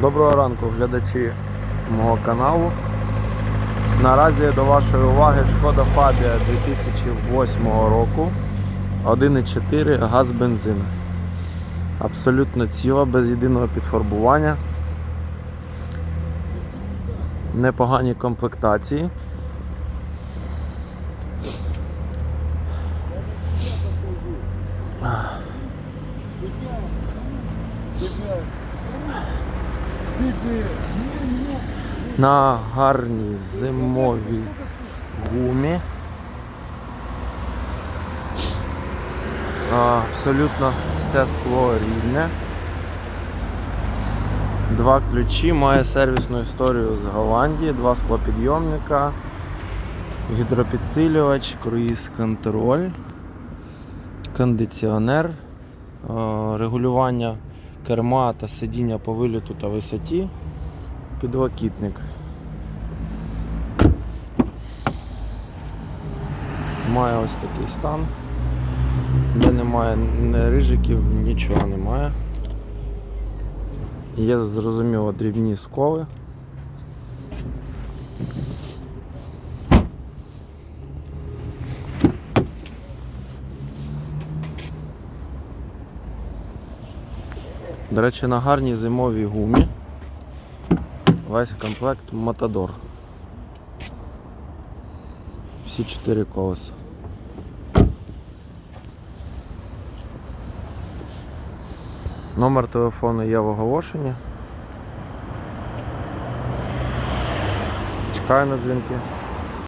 Доброго ранку, глядачі мого каналу. Наразі до вашої уваги Шкода Фабія 2008 року 1,4 газ бензин. Абсолютно ціла, без єдиного підфарбування. Непогані комплектації. На гарній зимовій гумі. Абсолютно все скло рідне. Два ключі, має сервісну історію з Голландії, два склопідйомника, гідропідсилювач, круїз контроль, кондиціонер, регулювання керма та сидіння по виліту та висоті, підлокітник. Має ось такий стан, де немає ні рижиків, нічого немає. Є зрозуміло дрібні сколи. До речі, на гарній зимовій гумі весь комплект Матадор. Всі чотири колеса. Номер телефону є в оголошенні. Чекаю на дзвінки.